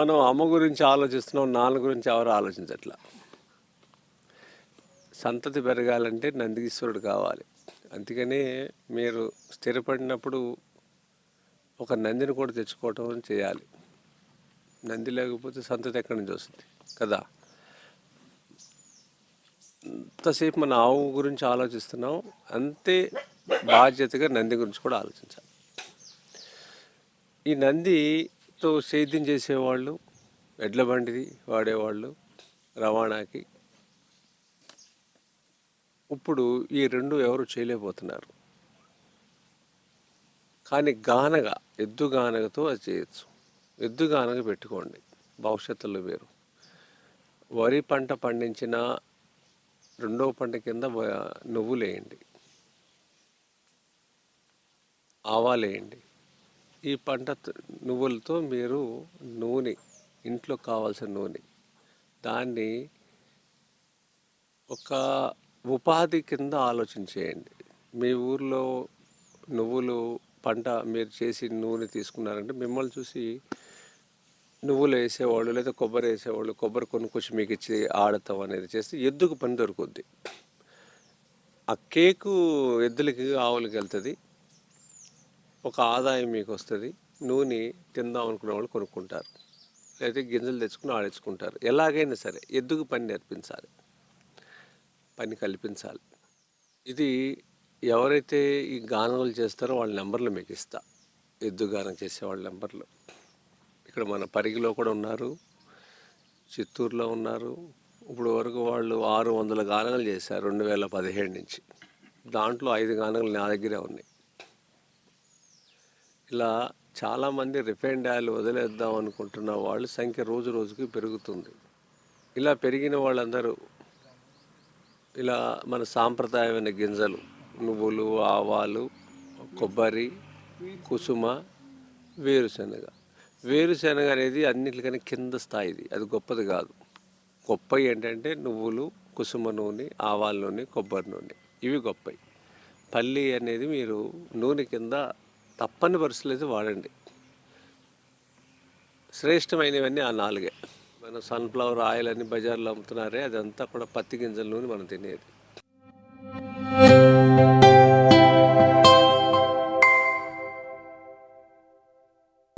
మనం అమ్మ గురించి ఆలోచిస్తున్నాం నాన్న గురించి ఎవరు ఆలోచించట్లా? సంతతి పెరగాలంటే నందీశ్వరుడు కావాలి. అందుకనే మీరు స్థిరపడినప్పుడు ఒక నందిని కూడా తెచ్చుకోవటం చేయాలి. నంది లేకపోతే సంతతి ఎక్కడి నుంచి వస్తుంది? కదా? అంతసేపు మన ఆవు గురించి ఆలోచిస్తున్నాం అంతే బాధ్యతగా నంది గురించి కూడా ఆలోచించాలి. ఈ నంది తో సేద్యం చేసేవాళ్ళు ఎడ్ల బండిది వాడేవాళ్ళు రవాణాకి. ఇప్పుడు ఈ రెండు ఎవరు చేయలేకపోతున్నారు. కానీ గానగ ఎద్దు గానగతో అది చేయొచ్చు. ఎద్దు గానగ పెట్టుకోండి భవిష్యత్తులో వేరు. వరి పంట పండించిన రెండో పంట కింద నువ్వులేయండి. ఆవాలేయండి. ఈ పంట నువ్వులతో మీరు నూనె ఇంట్లో కావాల్సిన నూనె. దాన్ని ఒక ఉపాధి కింద ఆలోచించేయండి మీ ఊర్లో నువ్వులు పంట మీరు చేసి నూనె తీసుకున్నారంటే మిమ్మల్ని చూసి నువ్వులు వేసేవాళ్ళు లేదా కొబ్బరి వేసేవాళ్ళు కొబ్బరి కొనుక్కొచ్చి మీకు ఇచ్చి ఆడతాం అనేది చేస్తే ఎద్దుకు పని దొరుకుద్ది? ఆ కేకు ఎద్దులకి ఆవులకి వెళ్తుంది. ఒక ఆదాయం మీకు వస్తుంది నూనె తిందాం అనుకునే వాళ్ళు కొనుక్కుంటారు. లేకపోతే గింజలు తెచ్చుకుని ఆడించుకుంటారు ఎలాగైనా సరే ఎద్దుకు పని నేర్పించాలి. పని కల్పించాలి. ఇది ఎవరైతే ఈ గానములు చేస్తారో వాళ్ళ నెంబర్లు మీకు ఇస్తా. ఎద్దు గానం చేసే వాళ్ళ నెంబర్లు. ఇక్కడ మన పరిగిలో కూడా ఉన్నారు చిత్తూరులో ఉన్నారు. ఇప్పుడు వరకు వాళ్ళు ఆరు వందల గానలు చేశారు రెండు వేల పదిహేడు నుంచి. దాంట్లో ఐదు గానలు నా దగ్గరే ఉన్నాయి. ఇలా చాలామంది రిఫైండ్ ఆయిల్ వదిలేద్దాం అనుకుంటున్న వాళ్ళ సంఖ్య రోజు రోజుకి పెరుగుతుంది. ఇలా పెరిగిన వాళ్ళందరూ ఇలా మన సాంప్రదాయమైన గింజలు నువ్వులు ఆవాలు కొబ్బరి కుసుమ వేరుశనగ. వేరుశనగ అనేది అన్నిటికన్నా కింద స్థాయిది. అది గొప్పది కాదు. గొప్ప ఏంటంటే నువ్వులు కుసుమ నూనె ఆవాల నూనె కొబ్బరి నూనె. ఇవి గొప్పవి పల్లి అనేది మీరు నూనె కింద తప్పని పరిస్థితులు అయితే వాడండి. శ్రేష్టమైనవన్నీ ఆ నాలుగే. మన సన్ఫ్లవర్ ఆయిల్ అని బజార్లో అమ్ముతున్నారే అదంతా కూడా పత్తి గింజల నూనె మనం తినేది.